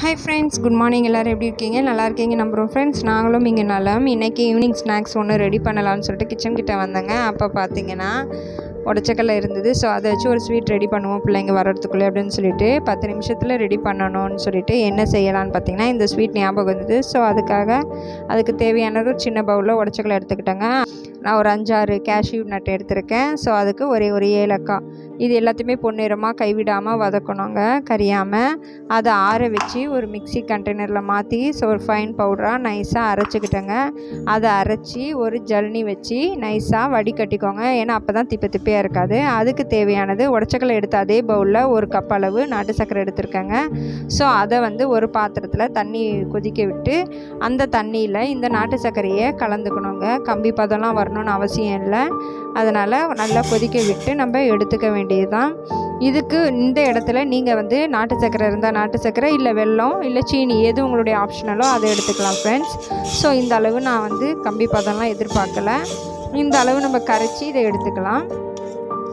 Hi friends good morning எல்லோரும் எப்படி இருக்கீங்க? நல்லா இருக்கீங்க. நம்புகிறோம் ஃப்ரெண்ட்ஸ் நாங்களும் இங்கே நலம். இன்றைக்கி ஈவினிங் ஸ்நாக்ஸ் ஒன்று ரெடி பண்ணலாம்னு சொல்லிட்டு கிச்சன் கிட்டே வந்தேங்க. அப்போ பார்த்தீங்கன்னா உடச்சக்கல்ல இருந்தது. ஸோ அதை வச்சு ஒரு ஸ்வீட் ரெடி பண்ணுவோம் பிள்ளைங்க வர்றதுக்குள்ளே அப்படின்னு சொல்லிட்டு பத்து நிமிஷத்தில் ரெடி பண்ணணும்னு சொல்லிட்டு என்ன செய்யலான்னு பார்த்தீங்கன்னா இந்த ஸ்வீட் ஞாபகம் வந்தது. ஸோ அதுக்காக அதுக்கு தேவையானது ஒரு சின்ன பவுலில் உடச்சக்கல்ல எடுத்துக்கிட்டேங்க. நான் ஒரு அஞ்சாறு கேஷ்யூ நட் எடுத்திருக்கேன். ஸோ அதுக்கு ஒரே ஒரு ஏலக்காய். இது எல்லாத்தையுமே பொன்னிறமாக கைவிடாமல் வதக்கணுங்க. கரியாமல் அதை ஆற வச்சு ஒரு மிக்ஸி கண்டெய்னரில் மாற்றி ஸோ ஒரு ஃபைன் பவுடராக நைஸாக அரைச்சிக்கிட்டேங்க. அதை அரைச்சி ஒரு ஜல்னி வச்சு நைஸாக வடிகட்டிக்கோங்க. ஏன்னா அப்போ தான் திப்ப திப்பையாக இருக்காது. அதுக்கு தேவையானது உடச்சக்கலை எடுத்த அதே பவுலில் ஒரு கப் அளவு நாட்டு சக்கரை எடுத்திருக்கேங்க. ஸோ அதை வந்து ஒரு பாத்திரத்தில் தண்ணி கொதிக்க விட்டு அந்த தண்ணியில் இந்த நாட்டு சர்க்கரையை கலந்துக்கணுங்க. கம்பி பதம்லாம் வரணும்னு அவசியம் இல்லை. அதனால் நல்லா கொதிக்க விட்டு நம்ம எடுத்துக்க வேண்டியது தான் இதுக்கு இந்த இடத்துல நீங்கள் வந்து நாட்டு சக்கரை இருந்தால் நாட்டு சக்கரை இல்லை வெல்லம் இல்லை சீனி எது உங்களுடைய ஆப்ஷனலோ அதை எடுத்துக்கலாம் ஃப்ரெண்ட்ஸ் ஸோ இந்த அளவு நான் வந்து கம்பி பதம்லாம் எதிர்பார்க்கல. இந்த அளவு நம்ம கரைச்சி இதை எடுத்துக்கலாம்.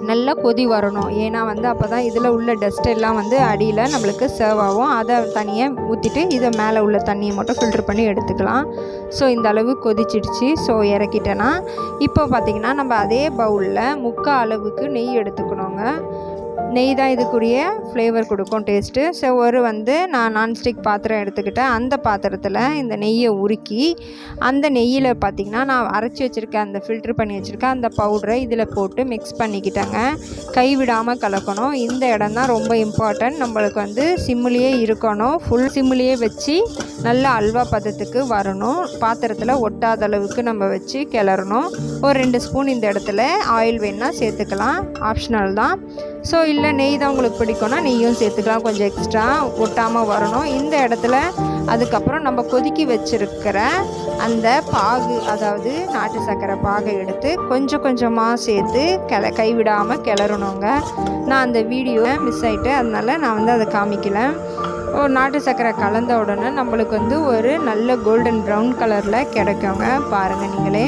நல்லா கொதி வரணும். ஏன்னா வந்து அப்போ தான் இதில் உள்ள டஸ்ட் எல்லாம் வந்து அடியில் நம்மளுக்கு சர்வ் ஆகும். அதை தனியாக ஊற்றிட்டு இதை மேலே உள்ள தண்ணியை மட்டும் ஃபில்ட்ரு பண்ணி எடுத்துக்கலாம். ஸோ இந்த அளவு கொதிச்சிடுச்சு. ஸோ இறக்கிட்டேன்னா இப்போ பார்த்திங்கன்னா நம்ம அதே பவுலில் முக்கால் அளவுக்கு நெய் எடுத்துக்கணுங்க. நெய் தான் இதுக்குரிய ஃப்ளேவர் கொடுக்கும் டேஸ்ட்டு ஸோ ஒரு வந்து நான் நான்ஸ்டிக் பாத்திரம் எடுத்துக்கிட்டேன். அந்த பாத்திரத்தில் இந்த நெய்யை உருக்கி அந்த நெய்யில் பார்த்திங்கன்னா நான் அரைச்சி வச்சுருக்கேன் அந்த ஃபில்ட்ரு பண்ணி வச்சுருக்கேன் அந்த பவுடரை இதில் போட்டு மிக்ஸ் பண்ணிக்கிட்டேங்க. கைவிடாமல் கலக்கணும். இந்த இடம் தான் ரொம்ப இம்பார்ட்டன்ட் நம்மளுக்கு வந்து சிம்மிலேயே இருக்கணும். ஃபுல் சிம்மிலேயே வச்சு நல்ல அல்வா பதத்துக்கு வரணும். பாத்திரத்தில் ஒட்டாத அளவுக்கு நம்ம வச்சு கிளறணும். ஒரு ரெண்டு ஸ்பூன் இந்த இடத்துல ஆயில் வேணால் சேர்த்துக்கலாம். ஆப்ஷனல் தான். ஸோ இல்லை நெய் தான் உங்களுக்கு பிடிக்கும்னா நெய்யும் சேர்த்துக்கலாம். கொஞ்சம் எக்ஸ்ட்ரா ஒட்டாமல் வரணும். இந்த இடத்துல அதுக்கப்புறம் நம்ம கொதிக்கி வச்சுருக்கிற அந்த பாகு அதாவது நாட்டு சர்க்கரை பாகை எடுத்து கொஞ்சம் கொஞ்சமாக சேர்த்து கிள கைவிடாமல் கிளறணுங்க. நான் அந்த வீடியோவை மிஸ் ஆகிட்டு அதனால் நான் வந்து அதை காமிக்கல. ஒரு நாட்டு சர்க்கரை கலந்த உடனே நம்மளுக்கு வந்து ஒரு நல்ல கோல்டன் ப்ரௌன் கலரில் கிடைக்குங்க. பாருங்கள் நீங்களே.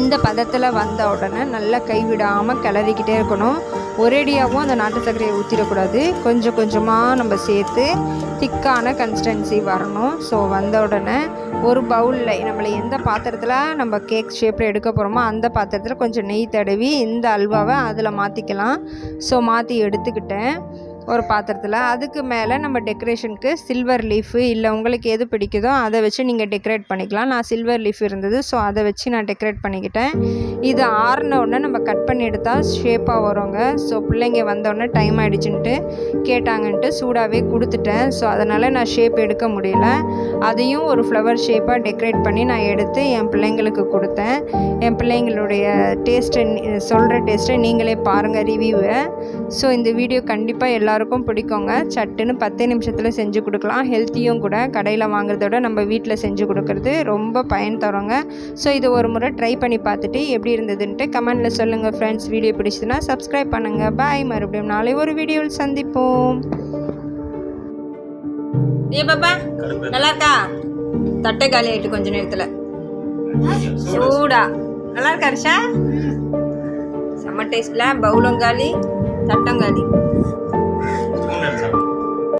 இந்த பதத்தில் வந்த உடனே நல்லா கைவிடாமல் கிளறிக்கிட்டே இருக்கணும். ஒரேடியாகவும் அந்த நாட்டு சர்க்கரையை ஊற்றிடக்கூடாது கொஞ்சம் கொஞ்சமாக நம்ம சேர்த்து திக்கான கன்சிஸ்டன்சி வரணும். ஸோ வந்த உடனே ஒரு பவுலில் நம்மளை எந்த பாத்திரத்தில் நம்ம கேக் ஷேப்பில் எடுக்க போகிறோமோ அந்த பாத்திரத்தில் கொஞ்சம் நெய் தடவி இந்த அல்வாவை அதில் மாற்றிக்கலாம் ஸோ மாற்றி எடுத்துக்கிட்டேன். ஒரு பாத்திரத்தில். அதுக்கு மேலே நம்ம டெக்கரேஷனுக்கு சில்வர் லீஃபு இல்லை உங்களுக்கு எது பிடிக்குதோ அதை வச்சு நீங்கள் டெக்கரேட் பண்ணிக்கலாம். நான் சில்வர் லீஃப் இருந்தது ஸோ அதை வச்சு நான் டெக்கரேட் பண்ணிக்கிட்டேன். இது ஆறின உடனே நம்ம கட் பண்ணி எடுத்தால் ஷேப்பாக வருங்க. ஸோ பிள்ளைங்க வந்தோடனே டைம் ஆகிடுச்சுன்ட்டு கேட்டாங்கன்ட்டு சூடாகவே கொடுத்துட்டேன். ஸோ அதனால் நான் ஷேப் எடுக்க முடியல. அதையும் ஒரு ஃப்ளவர் ஷேப்பாக டெக்கரேட் பண்ணி நான் எடுத்து என் பிள்ளைங்களுக்கு கொடுத்தேன். என் பிள்ளைங்களுடைய டேஸ்ட்டை சொல்கிற டேஸ்ட்டை நீங்களே பாருங்கள் ரிவ்யூவை ஸோ இந்த வீடியோ கண்டிப்பாக எல்லாருக்கும் பிடிக்குங்க. சட்டுன்னு பத்து நிமிஷத்தில் செஞ்சு கொடுக்கலாம். ஹெல்த்தியும் கூட கடையில் வாங்குறத விட நம்ம வீட்டில் செஞ்சு கொடுக்குறது ரொம்ப பயன் தரோங்க. ஸோ இது ஒரு முறை ட்ரை பண்ணி பார்த்துட்டு எப்படி இருந்ததுன்ட்டு கமெண்டில் சொல்லுங்கள் ஃப்ரெண்ட்ஸ் வீடியோ பிடிச்சதுன்னா சப்ஸ்கிரைப் பண்ணுங்கள் பாய் மறுபடியும் நாளை ஒரு வீடியோவில் சந்திப்போம். ஏ பாப்பா. நல்லா இருக்கா தட்டை காலி ஆயிட்டு கொஞ்ச நேரத்தில். சூடா. நல்லா இருக்கா ரிஷா செம்ம டேஸ்டில் பவுலும் காலி தட்டம் காலி.